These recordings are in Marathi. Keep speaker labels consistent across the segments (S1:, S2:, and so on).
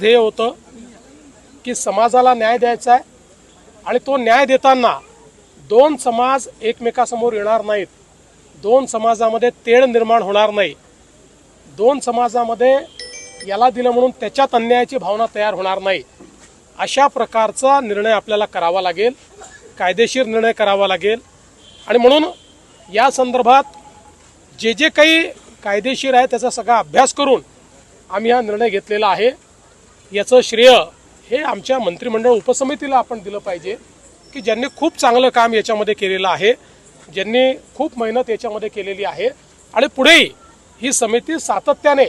S1: ध्येय होतं की समाजाला न्याय द्यायचा आहे. आणि तो न्याय देताना दोन समाज एकमेकासमोर येणार नाहीत. दोन समाजामध्ये तेढ निर्माण होणार नाही. दोन समाजामध्ये याला दिलं म्हणून त्याच्यात अन्यायाची भावना तयार होणार नाही. अशा प्रकारचा निर्णय आपल्याला करावा लागेल. कायदेशीर निर्णय करावा लागेल. आणि म्हणून या संदर्भात जे जे काही कायदेशीर आहे त्याचा सगळा अभ्यास करून आम्ही हा निर्णय घेतलेला आहे. याचं श्रेय हे आमच्या मंत्रिमंडळ उपसमितीला आपण दिलं पाहिजे की ज्यांनी खूप चांगलं काम याच्यामध्ये केलेलं आहे ज्यांनी खूप मेहनत याच्यामध्ये केलेली आहे आणि पुढेही ही समिती सातत्याने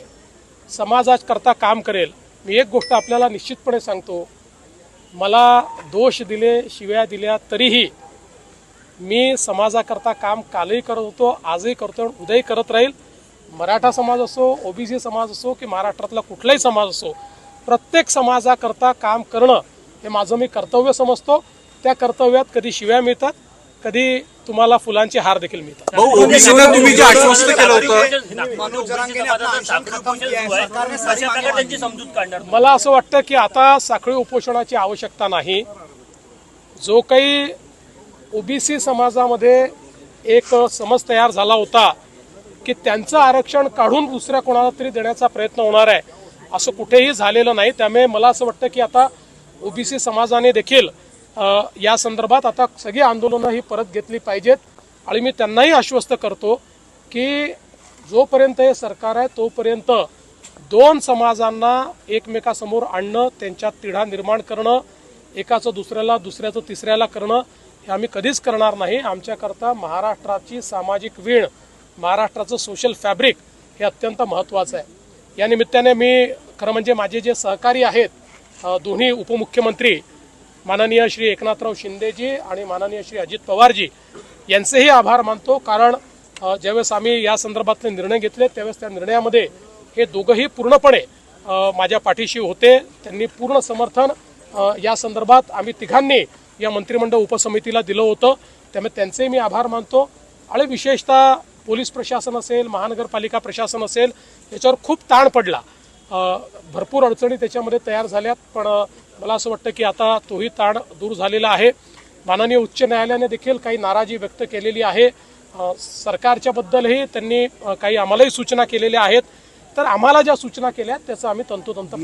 S1: समाजाकरता काम करेल. मी एक गोष्ट आपल्याला निश्चितपणे सांगतो मला दोष दिले शिव्या दिल्या तरीही मी समाजाकरता काम कालही करत होतो आजही करतो आणि उद्याही करत राहील. मराठा समाज असो ओबीसी समाज असो की महाराष्ट्रातला कुठलाही समाज असो प्रत्येक समाजाकरता काम करणं हे माझं मी कर्तव्य समजतो. त्या कर्तव्यात कधी शिव्या मिळतात कधी तुम्हाला फुलांचे हार देखील मिळतात.
S2: तुम्ही जे आश्वस्त केलं होतं.
S3: है
S1: मला असं वाटतं की आता साखळी उपोषणाची आवश्यकता नाही. जो काही ओबीसी समाजामध्ये एक समज तयार झाला होता की त्यांचं आरक्षण काढून दुसऱ्या कोणाला तरी देण्याचा प्रयत्न होणार आहे. असं कुठेही झालेलं नाही. त्यामुळे मला असं वाटतं की आता ओबीसी समाजाने देखील या संदर्भात आता सगळी आंदोलनं ही परत घेतली पाहिजेत. आणि मी त्यांनाही आश्वस्त करतो की जोपर्यंत हे सरकार आहे तोपर्यंत दोन समाजांना एकमेकासमोर आणणं त्यांच्यात तिढा निर्माण करणं एकाचं दुसऱ्याला दुसऱ्याचं तिसऱ्याला करणं हे आम्ही कधीच करणार नाही. आमच्याकरता महाराष्ट्राची सामाजिक वीण महाराष्ट्राचं सोशल फॅब्रिक हे अत्यंत महत्त्वाचं आहे. या निमित्ताने मी खरं म्हणजे माझे जे सहकारी आहेत दोन्ही उपमुख्यमंत्री माननीय श्री एकनाथराव शिंदेजी आणि माननीय श्री अजित पवारजी यांचेही आभार मानतो. कारण ज्यावेळेस आम्ही या संदर्भातले निर्णय घेतले त्यावेळेस त्या निर्णयामध्ये हे दोघंही पूर्णपणे माझ्या पाठीशी होते. त्यांनी पूर्ण समर्थन या संदर्भात आम्ही तिघांनी या मंत्रिमंडळ उपसमितीला दिलं होतं. त्यामुळे त्यांचेही मी आभार मानतो. आणि विशेषतः पोलीस प्रशासन असेल महानगरपालिका प्रशासन असेल याच्यावर खूप ताण पडला. भरपूर अडचणी त्याच्यामध्ये तयार झाल्यात पण मला असं वाटतं की आता तोही ताण दूर झालेला आहे. माननीय उच्च न्यायालयाने देखील काही नाराजी व्यक्त केलेली आहे. अ, सरकारच्या बद्दलही त्यांनी काही आम्हालाही सूचना केलेल्या आहेत. तर आम्हाला ज्या सूचना केल्या त्याचं आम्ही तंतोतंत